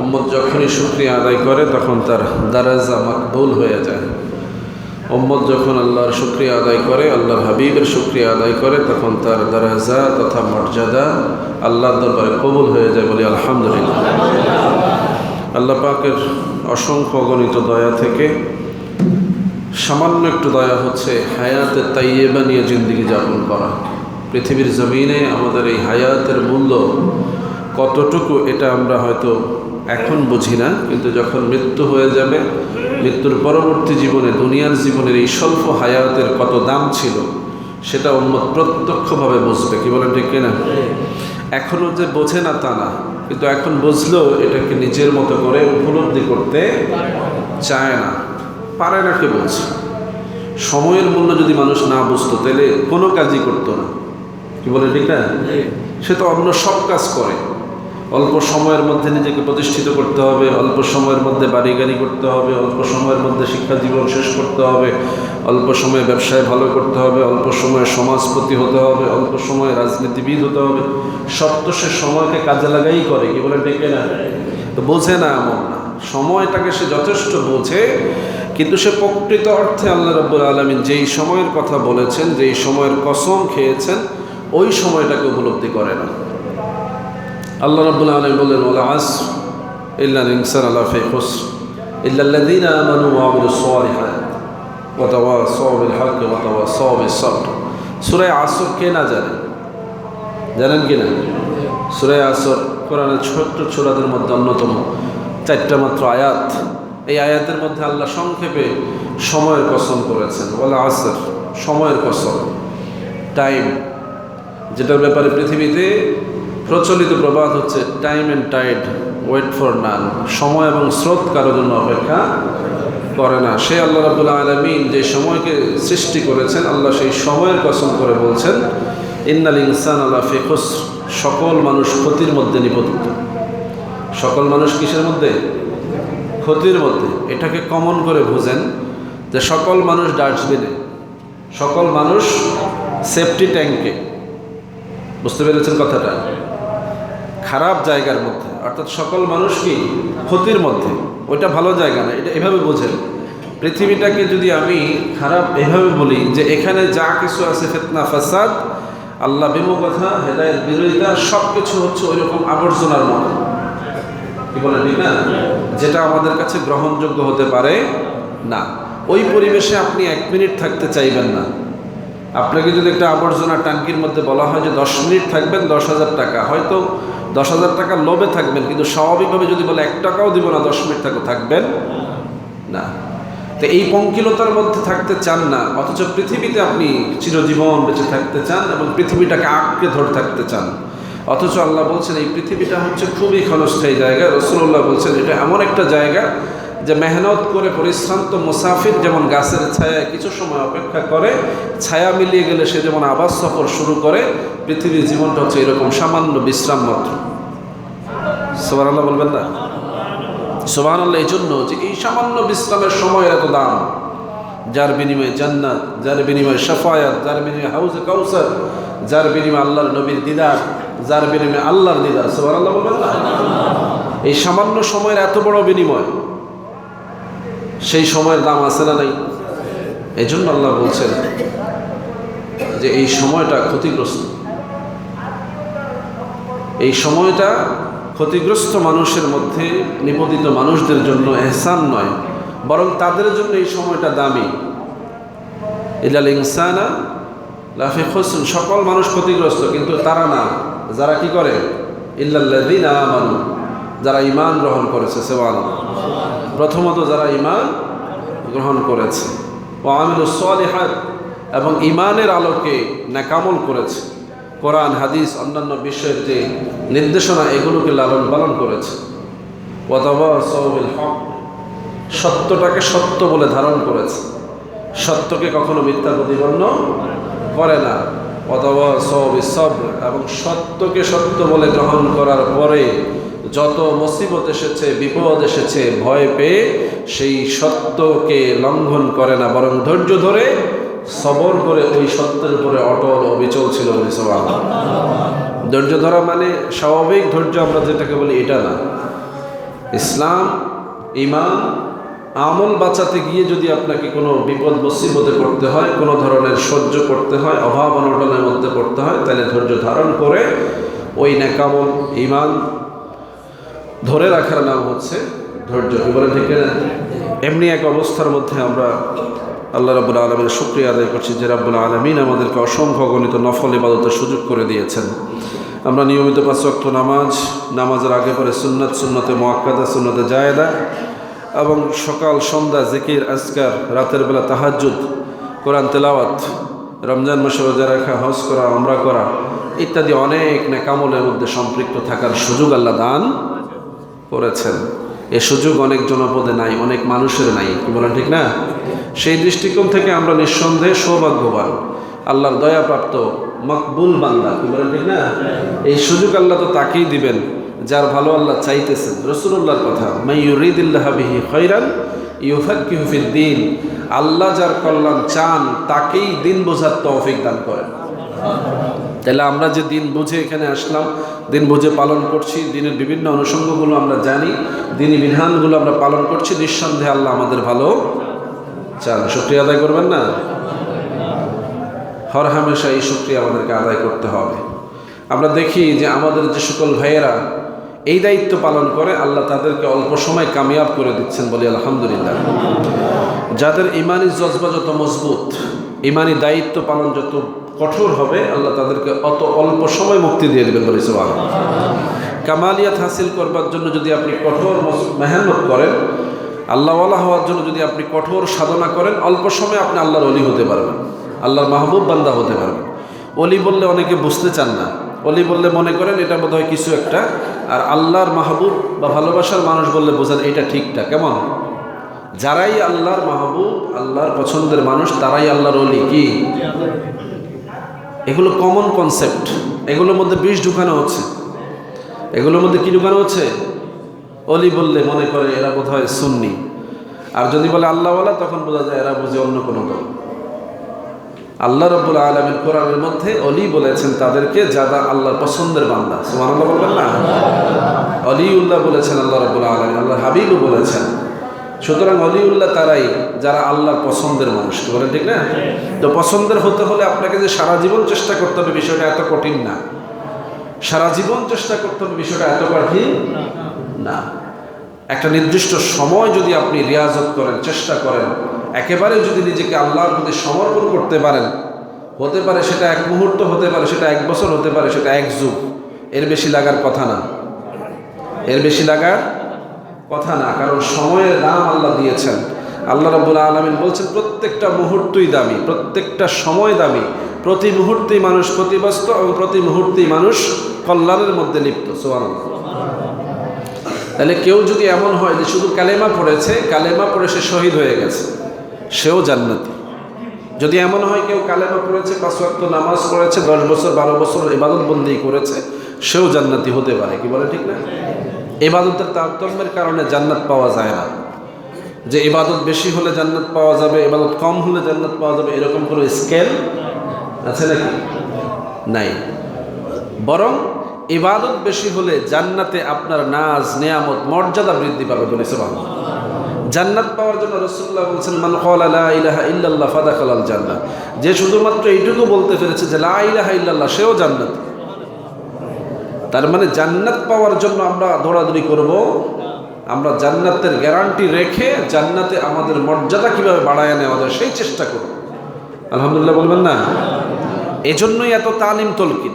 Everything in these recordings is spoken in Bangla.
উম্মত যখনই শুক্রিয়া আদায় করে, তখন তার দারাজা মাকবুল হয়ে যায়। উম্মত যখন আল্লাহর শুক্রিয়া আদায় করে, আল্লাহর হাবিবের শুক্রিয়া আদায় করে, তখন তার দারাজা তথা মর্যাদা আল্লাহর দরবারে কবুল হয়ে যায় বলি আলহামদুলিল্লাহ। আল্লাহ পাকের অসংখ্য অগণিত দয়া থেকে সামান্য একটু দয়া হচ্ছে হায়াতে তাইয়েবা নিয়ে জিন্দিগি যাপন করা। পৃথিবীর জমিনে আমাদের এই হায়াতের মূল্য কতটুকু এটা আমরা হয়তো এখন বুঝি না কিন্তু যখন মৃত্যু হয়ে যাবে মৃত্যুর পরবর্তী জীবনে দুনিয়ার জীবনের এই স্বল্প হায়াতের কত দাম ছিল সেটা উন্মত প্রত্যক্ষভাবে বুঝবে কি বলেন ঠিক কিনা? এখনও যে বোঝে না তা না কিন্তু এখন বুঝলেও এটাকে নিজের মতো করে উপলব্ধি করতে চায় না পারে না কে বলছে? সময়ের মূল্য যদি মানুষ না বুঝতো তাহলে কোনো কাজই করতো না কি বলে ঠিক না? সে তো অন্য সব কাজ করে। অল্প সময়ের মধ্যে নিজেকে প্রতিষ্ঠিত করতে হবে, অল্প সময়ের মধ্যে বাড়ি গাড়ি করতে হবে, অল্প সময়ের মধ্যে শিক্ষা জীবন শেষ করতে হবে, অল্প সময়ে ব্যবসায় ভালো করতে হবে, অল্প সময়ে সমাজপতি হতে হবে, অল্প সময়ে রাজনীতিবিদ হতে হবে। সব তো সে সময়কে কাজে লাগাই করে, কি বলে, ডেকে না তো বোঝে না এমন না। সময়টাকে সে যথেষ্ট বোঝে, কিন্তু সে প্রকৃত অর্থে আল্লাহ রব্বুল আলমিন যেই সময়ের কথা বলেছেন, যেই সময়ের কসম খেয়েছেন, ওই সময়টাকে উপলব্ধি করে না। আল্লাহ রাব্বুল আলামিন বললেন, ওয়ালা আস ইল্লা ইনসান আলা ফি খুসর, ইল্লা আল্লাযীনা আমানু ওয়া আমিলুস সালিহাত, ওয়া তাওয়াসাউ বিল হক ওয়া তাওয়াসাউ বিস সাবর। সূরা আসর কে না জানে? জানেন কি না? সূরা আসর ছোট্ট মধ্যে অন্যতম, চারটা মাত্র আয়াত। এই আয়াতের মধ্যে আল্লাহ সংক্ষেপে সময়ের কসম করেছেন। ওয়ালা আসর, সময়ের কসম, টাইম, যেটার ব্যাপারে পৃথিবীতে প্রচলিত প্রবাদ হচ্ছে time and tide wait for none সময় এবং স্রোত কারোর জন্য অপেক্ষা করে না। সে আল্লাহ রাবুল্লাহ আলমিন যে সময়কে সৃষ্টি করেছেন, আল্লাহ সেই সময়ের কসম করে বলছেন, ইন্নাল ইনসান আল্লাহ ফেখস সকল মানুষ ক্ষতির মধ্যে নিপতিত। সকল মানুষ কিসের মধ্যে? ক্ষতির মধ্যে। এটাকে কমন করে বুঝেন যে সকল মানুষ ডাস্টবিনে সকল মানুষ সেফটি ট্যাঙ্কে বুঝতে পেরেছেন কথাটা? খারাপ জায়গার মধ্যে, অর্থাৎ সকল মানুষ কি ক্ষতির মধ্যে, ওইটা ভালো জায়গা না, এটা এভাবে বোঝেন। পৃথিবীটাকে যদি আমি খারাপ এভাবে বলি, যে এখানে যা কিছু আছে, ফেতনা, ফাসাদ, আল্লাহ বিমুখতা হেদায়ের বিরোধিতা সব কিছু হচ্ছে ওই রকম আবর্জনার মতো। কি বলে ঠিক না? যেটা আমাদের কাছে গ্রহণযোগ্য হতে পারে না। ওই পরিবেশে আপনি এক মিনিট থাকতে চাইবেন না। আপনাকে যদি একটা আবর্জনা ট্যাঙ্কির মধ্যে বলা হয় যে দশ মিনিট থাকবেন, দশ হাজার টাকা, হয়তো দশ হাজার টাকার লোভে থাকবেন, কিন্তু স্বাভাবিকভাবে যদি বলে এক টাকাও দিব না, দশ মিনিট থাকো, থাকবেন না। তো এই পঙ্কিলতার মধ্যে থাকতে চান না, অথচ পৃথিবীতে আপনি চিরজীবন বেঁচে থাকতে চান এবং পৃথিবীটাকে আঁকড়ে ধরে থাকতে চান। অথচ আল্লাহ বলছেন, এই পৃথিবীটা হচ্ছে খুবই ক্ষণস্থায়ী জায়গা। রসুল্লাহ বলছেন, এটা এমন একটা জায়গা যে মেহনত করে পরিশ্রান্ত মুসাফির যেমন গাছের ছায়ায় কিছু সময় অপেক্ষা করে, ছায়া মিলিয়ে গেলে সে যেমন আবাস সফর শুরু করে, পৃথিবীর জীবনটা হচ্ছে এরকম সামান্য বিশ্রাম মাত্র। সোবান আল্লাহ বলবেন না? সোবান আল্লাহ এই জন্য যে এই সামান্য বিশ্রামের সময়ের এত দাম, যার বিনিময়ে জান্নাত, যার বিনিময়ে সাফায়াত যার বিনিময়ে হাউজে কাউসার, যার বিনিময়ে আল্লাহর নবীর দিদার, যার বিনিময়ে আল্লাহর দিদার সোবান আল্লাহ বলবেন না? এই সামান্য সময়ের এত বড় বিনিময় সেই সময়ের দাম আছে না নাই? এই জন্য আল্লাহ বলছেন যে এই সময়টা ক্ষতিগ্রস্ত। এই সময়টা ক্ষতিগ্রস্ত মানুষের মধ্যে নিপতিত মানুষদের জন্য এহসান নয়, বরং তাদের জন্য এই সময়টা দামি। ইলাল ইনসানা লাফে খসুন সকল মানুষ ক্ষতিগ্রস্ত, কিন্তু তারা না। যারা কি করে? ইল্লাল্লাদিন আমানু, যারা ইমান গ্রহণ করেছে সেবান প্রথমত যারা ইমান গ্রহণ করেছে, ও আমিল সালিহাত, এবং ইমানের আলোকে নাকামল করেছে, কোরআন, হাদিস, অন্যান্য বিষয়ের যে নির্দেশনা, এগুলোকে লালন পালন করেছে। সৌবিল হক, সত্যটাকে সত্য বলে ধারণ করেছে। সত্যকে কখনো মিথ্যা প্রতিপন্ন করে না। অথবা সব এবং সত্যকে সত্য বলে গ্রহণ করার পরে যত মুসিবত এসেছে, বিপদ এসেছে, ভয় পেয়ে সেই সত্যকে লঙ্ঘন করে না, বরং ধৈর্য ধরে সবর করে ওই সত্যের উপরে অটল অবিচল ছিল ধৈর্য ধরা মানে স্বাভাবিক ধৈর্য আমরা যেটাকে বলি এটা না। ইসলাম ইমান আমল বাঁচাতে গিয়ে যদি আপনাকে কোনো বিপদ, মুসিবতে পড়তে হয়, কোনো ধরনের সহ্য করতে হয়, অভাব, অনটনের মধ্যে পড়তে হয়, তাহলে ধৈর্য ধারণ করে ওই নেকামল ইমান ধরে রাখার নাম হচ্ছে ধৈর্য। বলে ঠিক এমনি এক অবস্থার মধ্যে আমরা আল্লাহ রাবুল আলমের শুক্রিয়া আদায় করছি যে রাব্বুল আলমিন আমাদেরকে অসংখ্য গণিত নফল ইবাদতের সুযোগ করে দিয়েছেন। আমরা নিয়মিত পাঁচ ওয়াক্ত নামাজ, নামাজের আগে পরে সুন্নাত, সুন্নতে মোয়াক্কাদা সুন্নতে জায়দা এবং সকাল, সন্ধ্যা, জিকির, আজকার, রাতের বেলা তাহাজ্জুদ, কোরআন তেলাওয়াত, রমজান মাসে রোজা রাখা, হজ করা আমরা করা ইত্যাদি অনেক নেকামলের মধ্যে সম্পৃক্ত থাকার সুযোগ আল্লাহ দান করেছেন। এ সুযোগ অনেক জনপদে নাই, অনেক মানুষের নাই। কি বলেন ঠিক না? সেই দৃষ্টিকোণ থেকে আমরা নিঃসন্দেহে সৌভাগ্যবান। আল্লাহর দয়াপ্রাপ্ত মকবুল বান্দা। কি বলেন ঠিক না? এই সুযোগ আল্লাহ তো তাকেই দিবেন, যার ভালো আল্লাহ চাইতেছেন। রসুল্লাহর কথা মাই ইউরিদিল্লাহ বিহি খৈরান আল্লাহ যার কল্যাণ চান, তাকেই দিন বোঝার তৌফিক দান করেন। তাহলে আমরা যে দিন বুঝে এখানে আসলাম, দিন বুঝে পালন করছি, দিনের বিভিন্ন অনুষঙ্গগুলো আমরা জানি, দিনী বিধানগুলো আমরা পালন করছি, নিঃসন্দেহে আল্লাহ আমাদের ভালো চান। শুক্রিয়া আদায় করবেন না? হর হামেশা এই শুক্রিয়া আমাদেরকে আদায় করতে হবে। আমরা দেখি যে আমাদের যে সকল ভাইয়েরা এই দায়িত্ব পালন করে, আল্লাহ তাদেরকে অল্প সময় কামিয়াব করে দিচ্ছেন বলি আলহামদুলিল্লাহ। যাদের ইমানি জজবা যত মজবুত, ইমানি দায়িত্ব পালন যত কঠোর হবে, আল্লাহ তাদেরকে অত অল্প সময় মুক্তি দিয়ে দেবেন বলে সবাই কামালিয়াত হাসিল করবার জন্য যদি আপনি কঠোর মেহনত করেন, আল্লাহওয়ালা হওয়ার জন্য যদি আপনি কঠোর সাধনা করেন, অল্প সময় আপনি আল্লাহর অলি হতে পারবেন, আল্লাহর মাহবুব বান্দা হতে পারবেন। অলি বললে অনেকে বুঝতে চান না অলি বললে মনে করেন এটা বোধ হয় কিছু একটা, আর আল্লাহর মাহবুব বা ভালোবাসার মানুষ বললে বোঝেন এটা ঠিকটা, কেমন? যারাই আল্লাহর মাহবুব, আল্লাহর পছন্দের মানুষ, তারাই আল্লাহর অলি কি? এগুলো কমন কনসেপ্ট এগুলোর মধ্যে বিষ ঢুকানো হচ্ছে। এগুলোর মধ্যে কি ঢুকানো হচ্ছে? অলি বললে মনে করে এরা বোধ হয় সুন্নি। আর যদি বলে আল্লাহওয়ালা, তখন বোঝা যায় এরা বুঝে অন্য কোনো দল। আল্লাহ রব্বুল আলমের কোরআনের মধ্যে অলি বলেছেন তাদেরকে যারা আল্লাহর পছন্দের বান্দা। সুমান আল্লাহ বলবেন না? অলিউল্লাহ বলেছেন আল্লাহ রব্বুল আলম আল্লাহ হাবিবও বলেছেন। সুতরাং অলিউল্লাহ তারাই যারা আল্লাহর পছন্দের মানুষ বলেন ঠিক না? তো পছন্দের হতে হলে আপনাকে যে সারা জীবন চেষ্টা করতে হবে বিষয়টা এত কঠিন না। সারা জীবন চেষ্টা করতে হবে বিষয়টা এত কঠিন না। একটা নির্দিষ্ট সময় যদি আপনি রিয়াজত করেন, চেষ্টা করেন, একেবারে যদি নিজেকে আল্লাহর প্রতি সমর্পণ করতে পারেন, হতে পারে সেটা এক মুহূর্ত, হতে পারে সেটা এক বছর, হতে পারে সেটা এক যুগ, এর বেশি লাগার কথা না। এর বেশি লাগার কথা না, কারণ সময়ের দাম আল্লাহ দিয়েছেন। আল্লাহ রব্বুল আলমিন বলছেন, প্রত্যেকটা মুহূর্তই দামি, প্রত্যেকটা সময় দামি। প্রতি মুহূর্তেই মানুষ ক্ষতিগ্রস্ত এবং প্রতি মুহূর্তেই মানুষ কল্যাণের মধ্যে লিপ্ত। সোয়ান তাহলে কেউ যদি এমন হয় যে শুধু কালেমা পড়েছে, কালেমা পড়ে সে শহীদ হয়ে গেছে, সেও জান্নাতি। যদি এমন হয় কেউ কালেমা পড়েছে, পাঁচ নামাজ পড়েছে, দশ বছর, বারো বছর ইবাদত বন্দি করেছে, সেও জান্নাতি হতে পারে, কি বলে ঠিক না? ইবাদতের তারতম্যের কারণে জান্নাত পাওয়া যায় না। যে ইবাদত বেশি হলে জান্নাত পাওয়া যাবে, ইবাদত কম হলে জান্নাত পাওয়া যাবে, এরকম কোনো স্কেল আছে নাকি? নাই। বরং ইবাদত বেশি হলে জান্নাতে আপনার নাজ, নেয়ামত, মর্যাদা বৃদ্ধি পাবে বলে জান্নাত পাওয়ার জন্য রসুল্লাহ বলছেন, মান লা ইলাহা ইল্লাল্লাহ ফাদাখাল আল জান্নাত যে শুধুমাত্র এইটুকু বলতে পেরেছে যে লা ইলাহা ইল্লাল্লাহ, সেও জান্নাত। তার মানে জান্নাত পাওয়ার জন্য আমরা দৌড়াদৌড়ি করব। আমরা জান্নাতের গ্যারান্টি রেখে জান্নাতে আমাদের মর্যাদা কীভাবে বাড়ায় নেওয়া যায় সেই চেষ্টা করব। আলহামদুলিল্লাহ বলবেন না? এজন্যই এত তালিম তলকিন।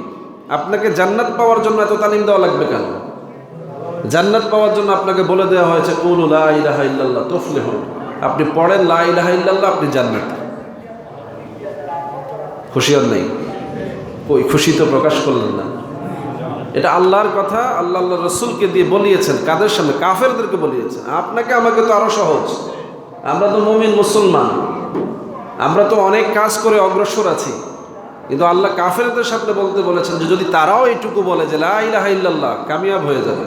আপনাকে জান্নাত পাওয়ার জন্য এত তালিম দেওয়া লাগবে কেন? জান্নাত পাওয়ার জন্য আপনাকে বলে দেওয়া হয়েছে, কুল ইলাহা ইল্লাল্লাহ তফলে হন আপনি পড়েন, লা ইল্লাল্লাহ আপনি জান্নাত। খুশি আর নেই? ওই খুশি তো প্রকাশ করলেন না। এটা আল্লাহর কথা, আল্লাহ আল্লাহ রসুলকে দিয়ে বলিয়েছেন, কাদের সামনে? কাফেরদেরকে বলিয়েছেন। আপনাকে আমাকে তো আরও সহজ। আমরা তো মমিন মুসলমান। আমরা তো অনেক কাজ করে অগ্রসর আছি। কিন্তু আল্লাহ কাফেরদের সামনে বলতে বলেছেন যে, যদি তারাও এইটুকু বলে যে, লা ইলাহা ইল্লাল্লাহ কামিয়াব হয়ে যাবে।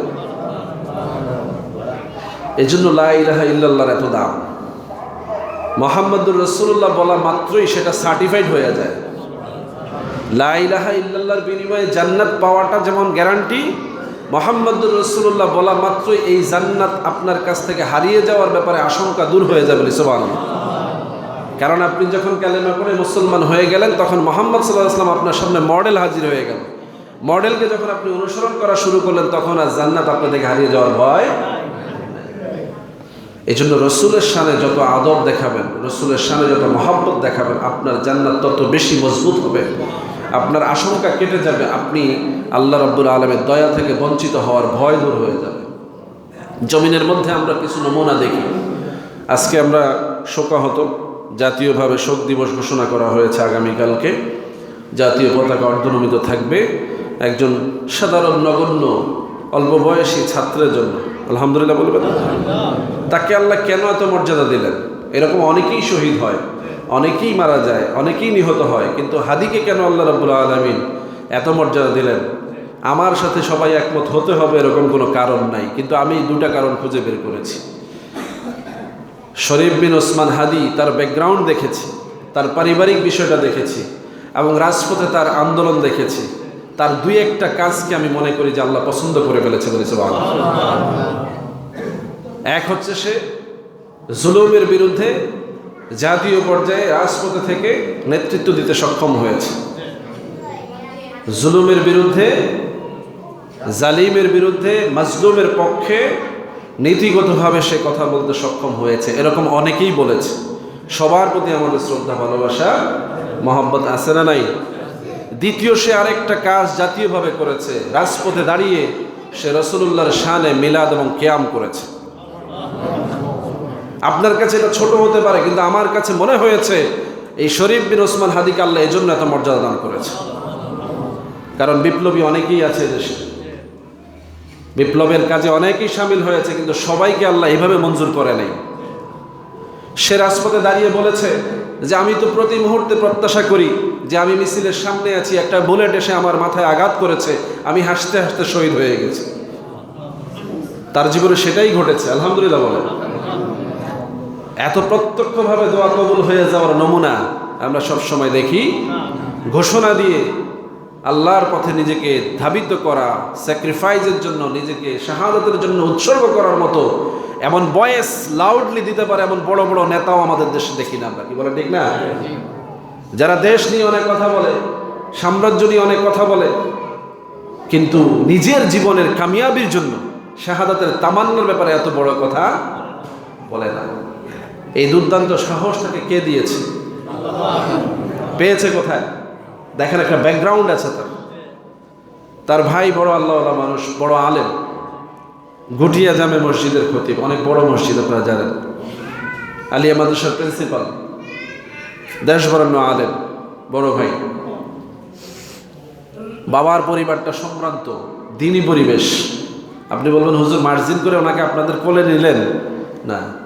এই জন্য লা ইলাহা ইল্লাল্লাহর এত দাম। মোহাম্মদুর রসুল্লাহ বলা মাত্রই সেটা সার্টিফাইড হয়ে যায়। লা ইলাহা ইল্লাল্লাহর বিনিময়ে জান্নাত পাওয়াটা যেমন গ্যারান্টি, মোহাম্মদুর রসুল্লাহ বলা মাত্রই এই জান্নাত আপনার কাছ থেকে হারিয়ে যাওয়ার ব্যাপারে আশঙ্কা দূর হয়ে যাবে লিসবান কারণ আপনি যখন কালেমা করে মুসলমান হয়ে গেলেন, তখন মোহাম্মদ সাল্লাহ আসলাম আপনার সামনে মডেল হাজির হয়ে গেল। মডেলকে যখন আপনি অনুসরণ করা শুরু করলেন, তখন আর জান্নাত আপনাদেরকে হারিয়ে যাওয়ার ভয় এই জন্য রসুলের সামনে যত আদর দেখাবেন, রসুলের সামনে যত মহাব্বত দেখাবেন, আপনার জান্নাত তত বেশি মজবুত হবে। আপনার আশঙ্কা কেটে যাবে, আপনি আল্লাহ রব্বুল আলমের দয়া থেকে বঞ্চিত হওয়ার ভয় দূর হয়ে যাবে। জমিনের মধ্যে আমরা কিছু নমুনা দেখি। আজকে আমরা শোকাহত, জাতীয়ভাবে শোক দিবস ঘোষণা করা হয়েছে আগামীকালকে। জাতীয় পতাকা অর্ধনমিত থাকবে। একজন সাধারণ নগণ্য, অল্প বয়সী ছাত্রের জন্য। আলহামদুলিল্লাহ বলবেন? তাকে আল্লাহ কেন এত মর্যাদা দিলেন? এরকম অনেকেই শহীদ হয়। অনেকেই মারা যায়, অনেকেই নিহত হয়, কিন্তু হাদিকে কেন আল্লাহ রব্বুল আলমিন এত মর্যাদা দিলেন? আমার সাথে সবাই একমত হতে হবে, এরকম কোনো কারণ নাই, কিন্তু আমি দুটা কারণ খুঁজে বের করেছি। শরীফ বিন ওসমান হাদি তার ব্যাকগ্রাউন্ড দেখেছি, তার পারিবারিক বিষয়টা দেখেছি, এবং রাজপথে তার আন্দোলন দেখেছি। তার দুই একটা কাজকে আমি মনে করি যে আল্লাহ পছন্দ করে ফেলেছে বলেছে এক হচ্ছে সে জুলুমের বিরুদ্ধে জাতীয় পর্যায়ে রাজপথে থেকে নেতৃত্ব দিতে সক্ষম হয়েছে। জুলুমের বিরুদ্ধে, জালিমের বিরুদ্ধে, মাজলুমের পক্ষে নীতিগতভাবে সে কথা বলতে সক্ষম হয়েছে। এরকম অনেকেই বলেছে। সবার প্রতি আমাদের শ্রদ্ধা, ভালোবাসা মোহাম্মদ আছে না নাই? দ্বিতীয়, সে আরেকটা কাজ জাতীয়ভাবে করেছে। রাজপথে দাঁড়িয়ে সে রসুল্লাহর শানে মিলাদ এবং কেয়াম করেছে। আপনার কাছে এটা ছোট হতে পারে, কিন্তু আমার কাছে মনে হয়েছে এই শরীফ বিন ওসমান হাদিক আল্লাহ এই জন্য এত মর্যাদা দান করেছে। কারণ বিপ্লবী অনেকেই আছে দেশে। বিপ্লবের কাজে অনেকেই সামিল হয়েছে, কিন্তু সবাইকে আল্লাহ এইভাবে মঞ্জুর করে নাই। সে রাজপথে দাঁড়িয়ে বলেছে যে, আমি তো প্রতি মুহূর্তে প্রত্যাশা করি যে, আমি মিছিলের সামনে আছি, একটা বুলেট এসে আমার মাথায় আঘাত করেছে, আমি হাসতে হাসতে শহীদ হয়ে গেছি। তার জীবনে সেটাই ঘটেছে, আলহামদুলিল্লাহ বলে এত প্রত্যক্ষভাবে দোয়া কবুল হয়ে যাওয়ার নমুনা আমরা সব সময় দেখি। ঘোষণা দিয়ে আল্লাহর পথে নিজেকে ধাবিত করা স্যাক্রিফাইসের জন্য নিজেকে, শাহাদতের জন্য উৎসর্গ করার মতো এমন বয়েস লাউডলি দিতে পারে এমন বড় বড় নেতাও আমাদের দেশে দেখি না আমরা। কি বলে ঠিক না? যারা দেশ নিয়ে অনেক কথা বলে, সাম্রাজ্য নিয়ে অনেক কথা বলে, কিন্তু নিজের জীবনের কামিয়াবির জন্য শাহাদাতের তামান্নার ব্যাপারে এত বড় কথা বলে না। এই দুর্দান্ত সাহস তাকে কে দিয়েছে? পেয়েছে কোথায়? দেখেন একটা ব্যাকগ্রাউন্ড আছে তার। তার ভাই বড় আল্লাহ মানুষ, বড় আলেম। গুটিয়া জামে মসজিদের খতিব, অনেক বড় মসজিদ আপনারা জানেন। আলিয়া মাদ্রাসার প্রিন্সিপাল দেশ বরণ্য আলেম, বড় ভাই। বাবার পরিবারটা সম্ভ্রান্ত, দিনই পরিবেশ। আপনি বলবেন, হুজুর, মার্জিন করে ওনাকে আপনাদের কোলে নিলেন? না।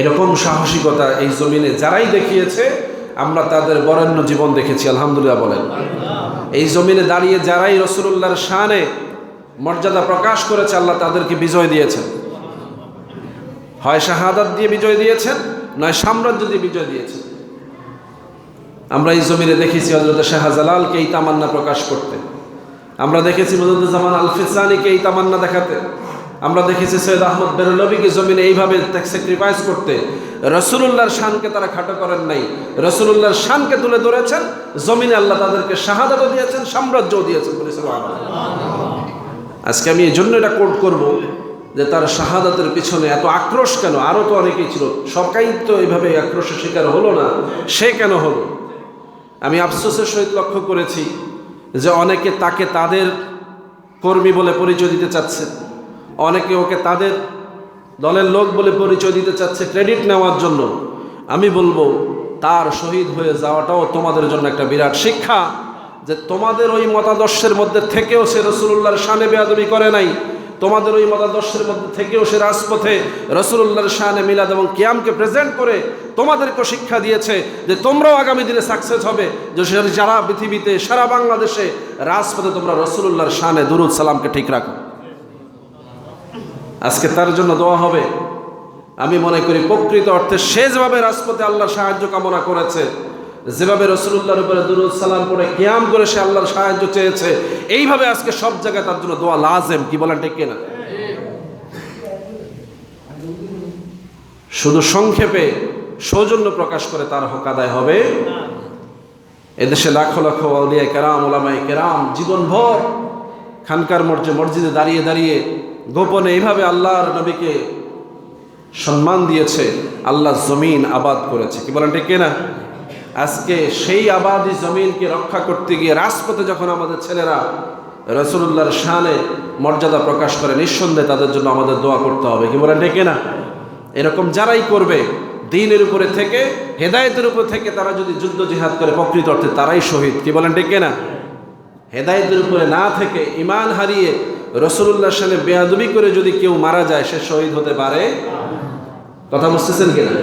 এরকম সাহসিকতা এই জমিনে যারাই দেখিয়েছে, আমরা তাদের বরেণ্য জীবন দেখেছি, আলহামদুলিল্লাহ বলেন। এই জমিনে দাঁড়িয়ে যারাই রসুল্লাহর শানে মর্যাদা প্রকাশ করেছে, আল্লাহ তাদেরকে বিজয় দিয়েছেন। হয় শাহাদাত দিয়ে বিজয় দিয়েছেন, নয় সাম্রাজ্য দিয়ে বিজয় দিয়েছেন। আমরা এই জমিনে দেখেছি হজরত শাহজালালকে এই তামান্না প্রকাশ করতে। আমরা দেখেছি মজুদ্দুজ্জামান আলফিসানিকে এই তামান্না দেখাতে। আমরা দেখেছি সৈয়দ আহমদ বেরলবিকে জমিনে এইভাবে স্যাক্রিফাইস করতে। রসুল্লাহর শানকে তারা খাটো করেন নাই। রসুল্লাহর শানকে তুলে ধরেছেন। জমিনে আল্লাহ তাদেরকে শাহাদাতও দিয়েছেন, সাম্রাজ্যও দিয়েছেন আজকে আমি এই জন্য এটা কোট করব যে তার শাহাদাতের পিছনে এত আক্রোশ কেন? আরও তো অনেকেই ছিল। সবাই তো এইভাবে আক্রোশের শিকার হলো না। সে কেন হলো? আমি আফসোসের সহিত লক্ষ্য করেছি যে অনেকে তাকে তাদের কর্মী বলে পরিচয় দিতে চাচ্ছে। অনেকে ওকে তাদের দলের লোক বলে পরিচয় দিতে চাচ্ছে ক্রেডিট নেওয়ার জন্য। আমি বলব, তার শহীদ হয়ে যাওয়াটাও তোমাদের জন্য একটা বিরাট শিক্ষা যে তোমাদের ওই মতাদর্শের মধ্যে থেকেও সে রসুল্লাহর শানে বেয়াদবি করে নাই। তোমাদের ওই মতাদর্শের মধ্যে থেকেও সে রাজপথে রসুল্লাহর শানে মিলাদ এবং কিয়ামকে প্রেজেন্ট করে তোমাদেরকে শিক্ষা দিয়েছে যে তোমরাও আগামী দিনে সাকসেস হবে। যে সারা পৃথিবীতে, সারা বাংলাদেশে রাজপথে তোমরা রসুল্লাহর শানে দুরুদ সালামকে ঠিক রাখো। আজকে তার জন্য দোয়া হবে। আমি মনে করি প্রকৃত অর্থে সে যেভাবে রাজপথে আল্লাহর সাহায্য কামনা করেছে, যেভাবে রসুল্লাহর উপরে দুরুদ, সালাম করে কিয়াম করে সে আল্লাহর সাহায্য চেয়েছে, এইভাবে আজকে সব জায়গায় তার জন্য দোয়া লাজেম, কি বলেন ঠিক কিনা? শুধু সংক্ষেপে সৌজন্য প্রকাশ করে তার হক আদায় হবে। এদেশে লাখো লাখো আউলিয়া কেরাম ওলামাই কেরাম জীবনভর খানকার মর্যে মসজিদে দাঁড়িয়ে দাঁড়িয়ে গোপনে এইভাবে আল্লাহর নবীকে সম্মান দিয়েছে আল্লাহ জমিন আবাদ করেছে। কি বলেন ঠিক না আজকে সেই আবাদি জমিনকে রক্ষা করতে গিয়ে রাজপথে যখন আমাদের ছেলেরা রসুল্লাহর শানে মর্যাদা প্রকাশ করে, নিঃসন্দেহে তাদের জন্য আমাদের দোয়া করতে হবে। কি বলেন ঠিক না এরকম যারাই করবে, দিনের উপরে থেকে, হেদায়েতের উপর থেকে তারা যদি যুদ্ধ জিহাদ করে প্রকৃত অর্থে তারাই শহীদ। কি বলেন ঠিক না হেদায়েতের উপরে না থেকে ইমান হারিয়ে রসুল্লাহর সামনে বেয়াদবি করে যদি কেউ মারা যায়, সে শহীদ হতে পারে? কথা বুঝতেছেন কিনা?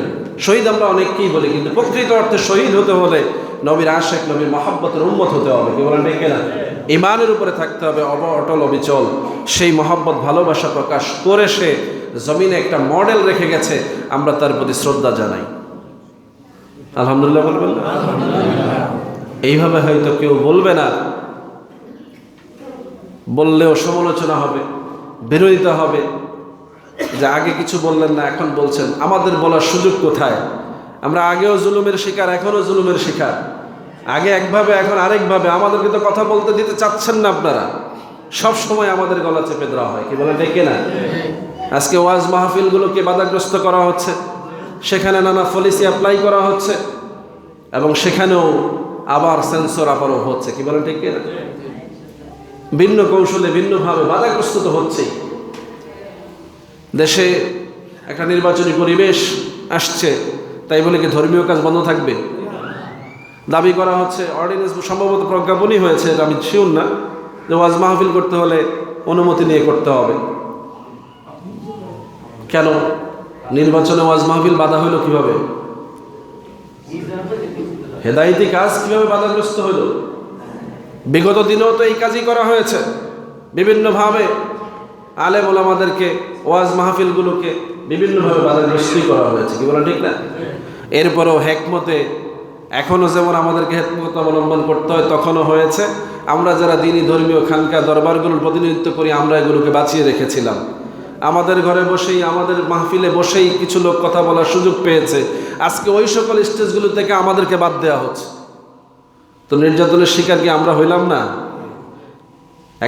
শহীদ আমরা অনেককেই বলি, কিন্তু প্রকৃত অর্থে শহীদ হতে হলে নবীর আশেখ নবীর মহাব্বতের উন্মত হতে হবে, কি বলেন কিনা? ইমানের উপরে থাকতে হবে অব অটল অবিচল। সেই মহাব্বত, ভালোবাসা প্রকাশ করে সে জমিনে একটা মডেল রেখে গেছে, আমরা তার প্রতি শ্রদ্ধা জানাই। আলহামদুলিল্লাহ বলবেন এইভাবে হয়তো কেউ বলবে না বললেও সমালোচনা হবে, বিরোধিতা হবে। যে আগে কিছু বললেন না, এখন বলছেন। আমাদের বলার সুযোগ কোথায়? আমরা আগেও জুলুমের শিকার, এখনও জুলুমের শিকার। আগে একভাবে, এখন আরেকভাবে। আমাদেরকে তো কথা বলতে দিতে চাচ্ছেন না আপনারা। সব সময় আমাদের গলা চেপে দেওয়া হয়, কি বলে ডেকে না আজকে ওয়াজ মাহফিলগুলোকে বাধাগ্রস্ত করা হচ্ছে। সেখানে নানা পলিসি অ্যাপ্লাই করা হচ্ছে। এবং সেখানেও আবার সেন্সর আবারও হচ্ছে, কি বলেন ঠিক না ভিন্ন কৌশলে, ভিন্নভাবে বাধাগ্রস্ত তো হচ্ছেই দেশে একটা নির্বাচনী পরিবেশ আসছে, তাই বলে কি ধর্মীয় কাজ বন্ধ থাকবে? দাবি করা হচ্ছে, অর্ডিন্যান্স সম্ভবত প্রজ্ঞাপনই হয়েছে, এটা আমি শিউন না। যে ওয়াজ মাহফিল করতে হলে অনুমতি নিয়ে করতে হবে। কেন? নির্বাচনে ওয়াজ মাহফিল বাধা হইল কীভাবে? হেদায়তি কাজ কীভাবে বাধাগ্রস্ত হইল বিগত দিনেও তো এই কাজই করা হয়েছে। বিভিন্নভাবে আলেম ওলামাদেরকে, ওয়াজ মাহফিলগুলোকে বিভিন্নভাবে বাধাগ্রস্তই করা হয়েছে। কি বলা ঠিক না? এরপরেও হেকমতে এখনও যেমন আমাদেরকে হেকমত অবলম্বন করতে হয়, তখনও হয়েছে। আমরা যারা দিনই ধর্মীয় খানকা দরবারগুলোর প্রতিনিধিত্ব করি, আমরা এগুলোকে বাঁচিয়ে রেখেছিলাম। আমাদের ঘরে বসেই, আমাদের মাহফিলে বসেই কিছু লোক কথা বলার সুযোগ পেয়েছে। আজকে ওই সকল স্টেজগুলো থেকে আমাদেরকে বাদ দেওয়া হচ্ছে। তো নির্যাতনের শিকার কি আমরা হইলাম না?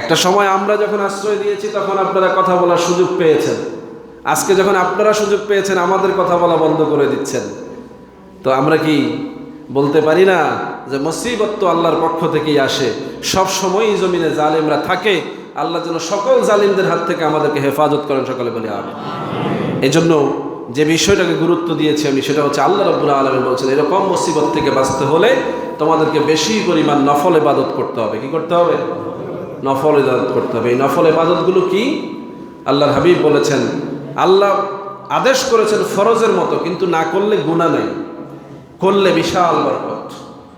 একটা সময় আমরা যখন আশ্রয় দিয়েছি, তখন আপনারা কথা বলার সুযোগ পেয়েছেন। আজকে যখন আপনারা সুযোগ পেয়েছেন, আমাদের কথা বলা বন্ধ করে দিচ্ছেন। তো আমরা কি বলতে পারি না যে মুসিবত তো আল্লাহর পক্ষ থেকেই আসে? সব সময়ই জমিনে জালিমরা থাকে। আল্লাহ যেন সকল জালিমদের হাত থেকে আমাদেরকে হেফাজত করেন, সকলে বলে আমি এই জন্য যে বিষয়টাকে গুরুত্ব দিয়েছি আমি, সেটা হচ্ছে আল্লাহ রব্বুল আলমী বলছেন, এরকম মুসিবত থেকে বাঁচতে হলে তোমাদেরকে বেশি পরিমাণ নফল ইবাদত করতে হবে। কি করতে হবে? নফল ইবাদত করতে হবে। এই নফল ইবাদতগুলো কি? আল্লাহর হাবিব বলেছেন, আল্লাহ আদেশ করেছেন ফরজের মতো, কিন্তু না করলে গুণা নেই। করলে বিশাল বরকত।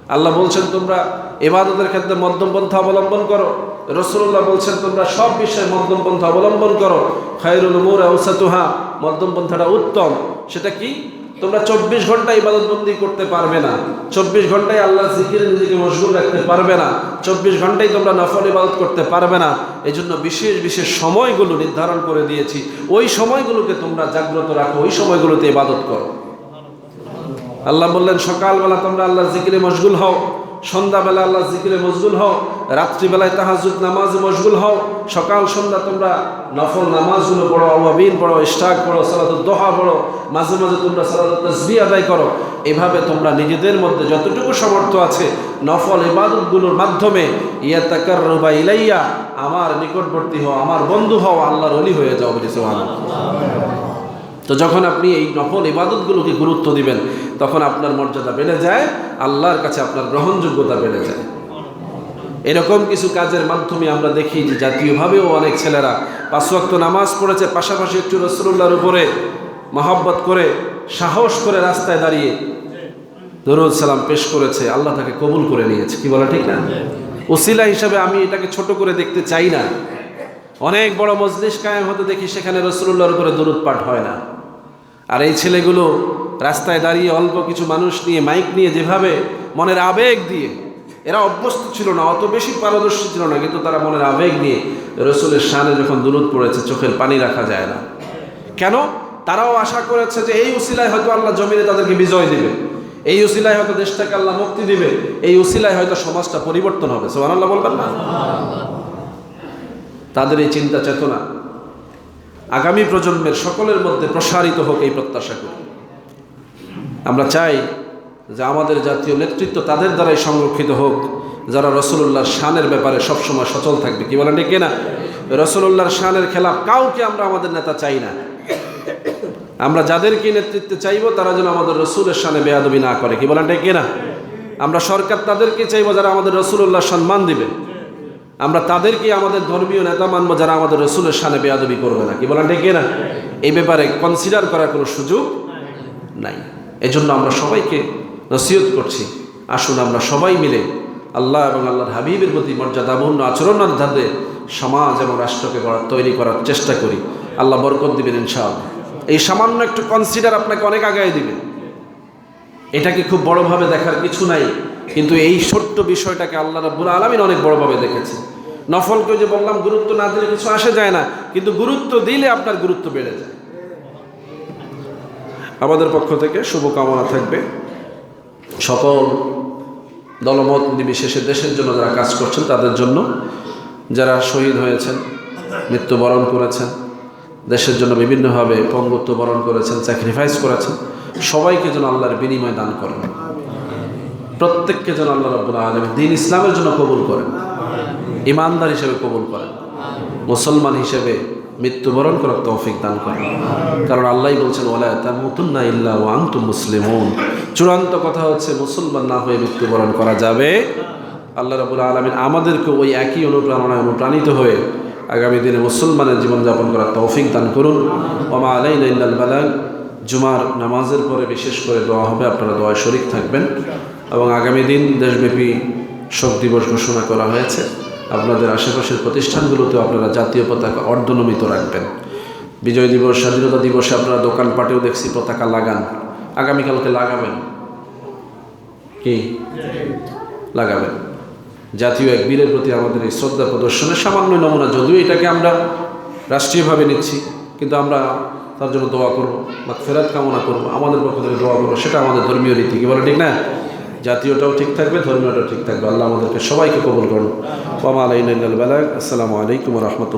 আল্লাহ বলছেন, তোমরা এবাদতের ক্ষেত্রে মধ্যম পন্থা অবলম্বন করো। রসুল্লাহ বলছেন, তোমরা সব বিষয়ে মধ্যম পন্থা অবলম্বন করো। খায়রুল মুর আউসাতুহা। মধ্যম পন্থাটা উত্তম। সেটা কি? তোমরা চব্বিশ ঘণ্টা ইবাদতবন্দি করতে পারবে না। চব্বিশ ঘন্টায় আল্লাহ জিকিরে নিজেকে মশগুল রাখতে পারবে না। চব্বিশ ঘন্টায় তোমরা নফল ইবাদত করতে পারবে না। এই জন্য বিশেষ বিশেষ সময়গুলো নির্ধারণ করে দিয়েছি। ওই সময়গুলোকে তোমরা জাগ্রত রাখো। ওই সময়গুলোতে ইবাদত করো। আল্লাহ বললেন, সকালবেলা তোমরা আল্লাহ জিকিরে মশগুল হও। সন্ধ্যাবেলা আল্লাহ জিকিরে মশগুল হও, রাত্রিবেলায় তাহাজুদ নামাজে মশগুল হও। সকাল, সন্ধ্যা তোমরা নফল নামাজগুলো পড়ো আওয়াবিন পড়ো ইস্টাক পড়ো সালাদুল দোহা পড়ো। মাঝে মাঝে তোমরা সালাদুল তসবি আদায় করো। এভাবে তোমরা নিজেদের মধ্যে যতটুকু সামর্থ্য আছে নফল ইবাদতগুলোর মাধ্যমে ইয়া তাকার রুবা ইলাইয়া, আমার নিকটবর্তী হও, আমার বন্ধু হও, আল্লাহর অলি হয়ে যাও বলি তো যখন আপনি এই নফল ইবাদতগুলোকে গুরুত্ব দিবেন তখন আপনার মর্যাদা বেড়ে যায়, আল্লাহর কাছে আপনার গ্রহণযোগ্যতা বেড়ে যায়। এরকম কিছু কাজের মাধ্যমে আমরা দেখি যে জাতীয়ভাবেও অনেক ছেলেরা পাঁচ ওয়াক্ত নামাজ পড়েছে, পাশাপাশি একটু রসুল্লাহর উপরে মহাব্বত করে, সাহস করে রাস্তায় দাঁড়িয়ে দরুদ সালাম পেশ করেছে, আল্লাহ তাকে কবুল করে নিয়েছে। কি বলা ঠিক না? ওসিলা হিসাবে আমি এটাকে ছোট করে দেখতে চাই না। অনেক বড় মজলিস কায়েম হতে দেখি সেখানে রসুল্লাহর উপরে দরুদ পাঠ হয় না। আর এই ছেলেগুলো রাস্তায় দাঁড়িয়ে অল্প কিছু মানুষ নিয়ে, মাইক নিয়ে যেভাবে মনের আবেগ দিয়ে, এরা অভ্যস্ত ছিল না, অত বেশি পারদর্শী ছিল না, কিন্তু তারা মনের আবেগ নিয়ে রসুলের শানে যখন দুরুদ পড়েছে, চোখের পানি রাখা যায় না। কেন? তারাও আশা করেছে যে এই উসিলায় হয়তো আল্লাহ জমিনে তাদেরকে বিজয় দিবে। এই উসিলায় হয়তো দেশটাকে আল্লাহ মুক্তি দিবে। এই উসিলায় হয়তো সমাজটা পরিবর্তন হবে। সোহান আল্লাহ বলবেন না? তাদের এই চিন্তা চেতনা আগামী প্রজন্মের সকলের মধ্যে প্রসারিত হোক এই প্রত্যাশা করি। আমরা চাই যে আমাদের জাতীয় নেতৃত্ব তাদের দ্বারাই সংরক্ষিত হোক, যারা রসুল্লাহর শানের ব্যাপারে সবসময় সচল থাকবে। কি বলেন ঠিক না রসুল্লাহর শানের খেলাফ কাউকে আমরা আমাদের নেতা চাই না। আমরা যাদেরকে নেতৃত্বে চাইব, তারা যেন আমাদের রসুলের শানে বেয়াদবি না করে। কি বলেন ঠিক না আমরা সরকার তাদেরকে চাইব যারা আমাদের রসুল্লাহ সম্মান দিবে। আমরা তাদেরকে আমাদের ধর্মীয় নেতা মানবো যারা আমাদের রসুলের সানে বেয়াদবি করবে না কি বলেন ঠিক না এই ব্যাপারে কনসিডার করার কোনো সুযোগ নাই। এজন্য আমরা সবাইকে নসিহত করছি, আসুন আমরা সবাই মিলে আল্লাহ এবং আল্লাহর হাবিবের প্রতি মর্যাদাপূর্ণ আচরণের ধারে সমাজ এবং রাষ্ট্রকে তৈরি করার চেষ্টা করি। আল্লাহ বরকত দিবেন ইনশাআল্লাহ। এই সামান্য একটু কনসিডার আপনাকে অনেক আগায় দিবে। এটাকে খুব বড়ভাবে দেখার কিছু নাই। কিন্তু এই ছোট্ট বিষয়টাকে আল্লাহ রাব্বুল আলমিন অনেক বড়ভাবে দেখেছে নফলকে যে বললাম, গুরুত্ব না দিলে কিছু আসে যায় না, কিন্তু গুরুত্ব দিলে আপনার গুরুত্ব বেড়ে যায়। আমাদের পক্ষ থেকে শুভকামনা থাকবে। সকল দলমত নির্বিশেষে দেশের জন্য যারা কাজ করছেন, তাদের জন্য যারা শহীদ হয়েছেন, মৃত্যুবরণ করেছেন, দেশের জন্য বিভিন্নভাবে পঙ্গুত্ব বরণ করেছেন স্যাক্রিফাইস করেছেন, সবাইকে যেন আল্লাহর বিনিময় দান করেন। প্রত্যেককে যেন আল্লাহ রব্বুল আলমী দিন ইসলামের জন্য কবুল করেন। ইমানদার হিসেবে কবুল করেন। মুসলমান হিসেবে মৃত্যুবরণ করার তৌফিক দান করেন। কারণ আল্লাহ বলছেন ওলা তামুতুন্না ইল্লা ও আংতু মুসলিমুন। চূড়ান্ত কথা হচ্ছে মুসলমান না হয়ে মৃত্যুবরণ করা যাবে। আল্লাহ রবুল আলমিন আমাদেরকে ওই একই অনুপ্রেরণায় অনুপ্রাণিত হয়ে আগামী দিনে মুসলমানের জীবনযাপন করার তৌফিক দান করুন। ওমা আলাইন ইল্লাল বালাগ। জুমার নামাজের পরে বিশেষ করে দোয়া হবে আপনারা দোয়ায় শরিক থাকবেন। এবং আগামী দিন দেশব্যাপী শোক দিবস ঘোষণা করা হয়েছে। আপনাদের আশেপাশের প্রতিষ্ঠানগুলোতেও আপনারা জাতীয় পতাকা অর্ধনমিত রাখবেন। বিজয় দিবস, স্বাধীনতা দিবসে আপনারা দোকানপাটেও দেখছি পতাকা লাগান। আগামীকালকে লাগাবেন? কি? লাগাবেন। জাতীয় এক বীরের প্রতি আমাদের এই শ্রদ্ধা প্রদর্শনের সামান্য নমুনা, যদিও এটাকে আমরা রাষ্ট্রীয়ভাবে নিচ্ছি, কিন্তু আমরা তার জন্য দোয়া করব, বা ফেরাত কামনা করব, আমাদের পক্ষ থেকে দোয়া করব, সেটা আমাদের ধর্মীয় রীতি, কি বলে ঠিক না? জাতীয়টাও ঠিক থাকবে, ধর্মীয়টাও ঠিক থাকবে। আল্লাহ আমাদেরকে সবাইকে কবল করুন। বেলাগ। আসসালামু আলাইকুম রহমতুল্লাহ।